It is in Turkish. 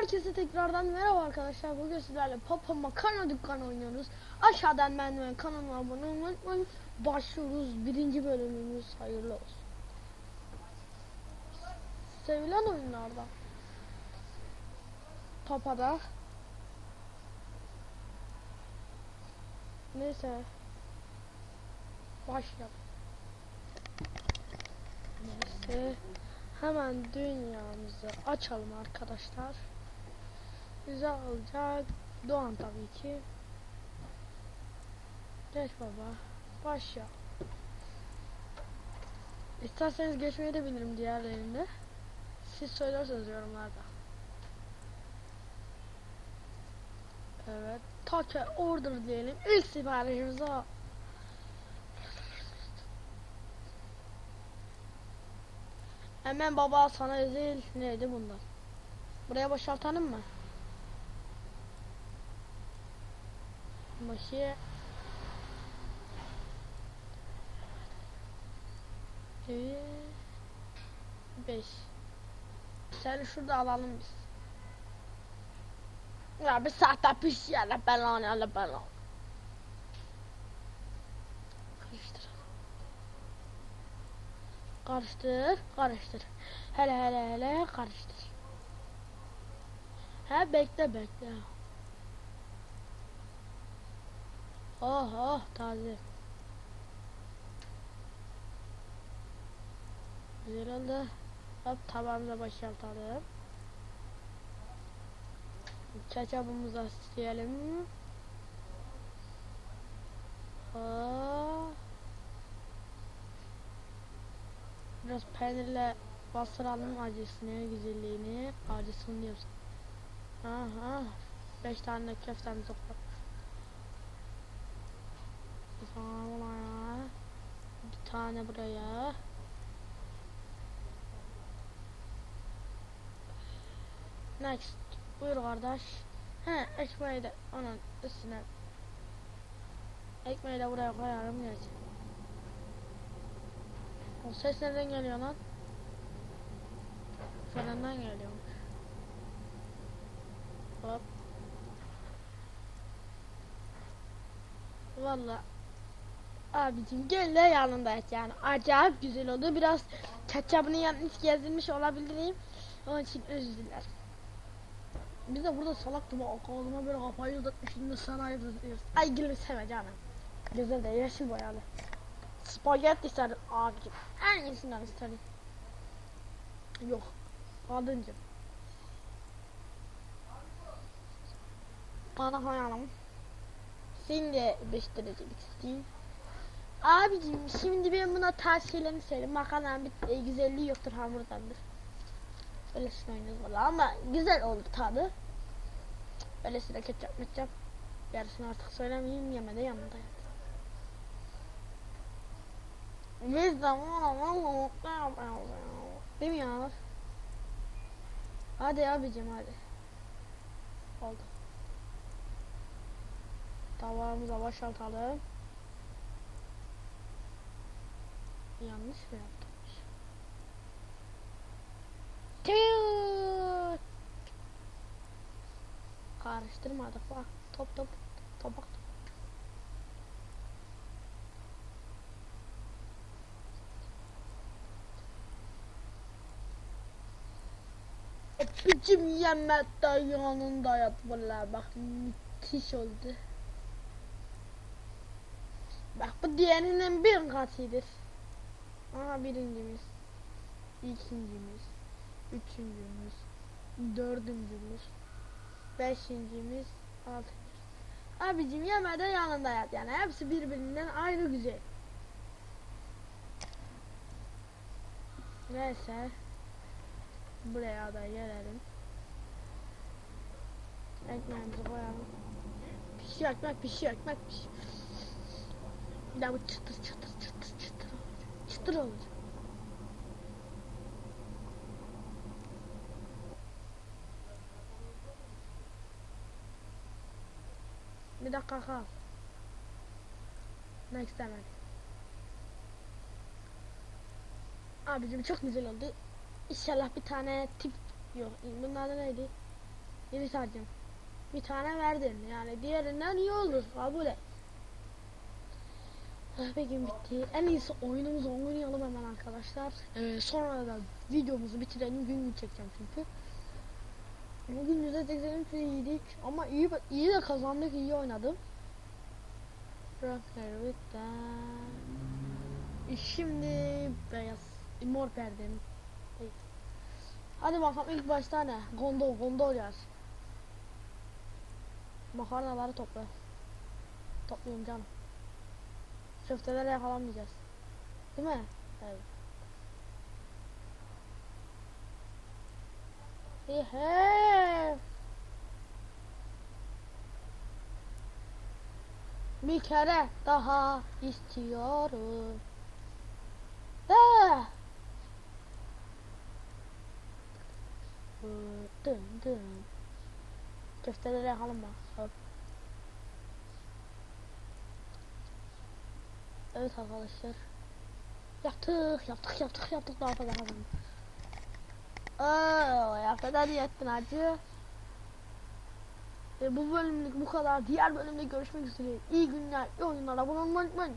Herkese tekrardan merhaba arkadaşlar. Bugün sizlerle Papa Makarna dükkanı oynuyoruz. Aşağıdan ben ve kanalıma abone olmayı unutmayın. Başlıyoruz. Birinci bölümümüz hayırlı olsun. Sevilen oyunlardan. Papa'da. Neyse. Başlayalım. Neyse. Hemen dünyamızı açalım arkadaşlar. Güzel olacak. Doğan tabii ki. Geç baba. Başla. İsterseniz geçmeyi de bilirim diğerlerinde. Siz söylerseniz yorumlarda. Evet. Take order diyelim. İlk siparişimizi al. Hemen baba sana özel neydi bundan? Buraya boşaltalım mı? Başı Ee, beş. Seni şurada alalım biz. Ya bir saatte piş yerle belan yerle belan. Karıştır. Karıştır, karıştır. Hele hele hele karıştır. He bekle bekle. Oh oh taze. Güzel oldu. Hop tabağımıza boşaltalım. Ketçapımızı isteyelim. Oh. Biraz peynirle bastıralım acısını, güzelliğini. Acısını diyorsun. Aha. Beş tane de köftemizi koy. Sonra buraya. Bir tane buraya. Next. Buyur kardeş. He ekmeği de onun üstüne. Ekmeği de buraya koyarım geç. O ses nereden geliyor lan? Fırından geliyormuş. Hop. Valla abicim gel de yanındayız yani. Acayip güzel oldu. Biraz ketçabını yanlış gezdirmiş olabilirim. Onun için özür dilerim. Biz de burada salak gibi ağzıma böyle kafayı uzatmışım da sana yazıyoruz. Ay gülümseme canım. Güzel de yeşil boyalı. Spagetti isterim abicim. En iyisinden isterim. Yok. Kadıncım. Bana koyalım. Seni de beştirecek isteyeyim. Abicim şimdi ben buna ters şeylerini söyleyeyim. Makarnanın bir e, güzelliği yoktur hamurdandır. Öylesine oynuyoruz valla ama güzel olur tadı. Öylesine ketçap metçap. Yarısını artık söylemeyeyim yemede yanında yat. Biz de Değil mi ya? Hadi abicim hadi. Oldu. Tavamıza boşaltalım. Yanlış mı yaptım? Tüy! Karıştırmadık bak. Top top topak. Öpücüm yemekte yanında valla bak müthiş oldu. Bak bu diğerinin bir katıdır. Aha birincimiz. ikincimiz. Üçüncümüz. Dördüncümüz. Beşincimiz. Altıncımız. Abicim yemede yanında yat yani. Hepsi birbirinden ayrı güzel. Neyse. Buraya da gelelim. Ekmeğimizi koyalım. Pişiyor ekmek pişiyor ekmek pişiyor. Bir daha bu çıtır çıtır çıtır çıtır olacak. Bir dakika kal. Next hemen. Abicim çok güzel oldu. İnşallah bir tane tip yok. Bunun adı neydi? Yenisar'cığım. Bir tane verdin. Yani diğerinden iyi olur. Kabul et. Bir gün bitti. En iyisi oyunumuzu oynayalım hemen arkadaşlar. Ee, sonra da videomuzu bitirelim. Gün gün çekeceğim çünkü. Bugün %83 iyiydik ama iyi iyi de kazandık, iyi oynadım. Şimdi beyaz, mor perdem. Hadi bakalım ilk başta ne? Gondol, gondol yaz. Makarnaları topla. Topluyorum canım. Köfteleri yakalamayacağız. Değil mi? Evet. Ehe. Bir kere daha istiyorum. Ah! Dın dın. Köfteleri yakalım. Hop. Evet arkadaşlar. Yaptık, yaptık, yaptık, yaptık. Fazla kazandık. Aa, ya kadar yettin acı. E, bu bölümlük bu kadar. Diğer bölümde görüşmek üzere. İyi günler, iyi oyunlar. Abone olmayı unutmayın.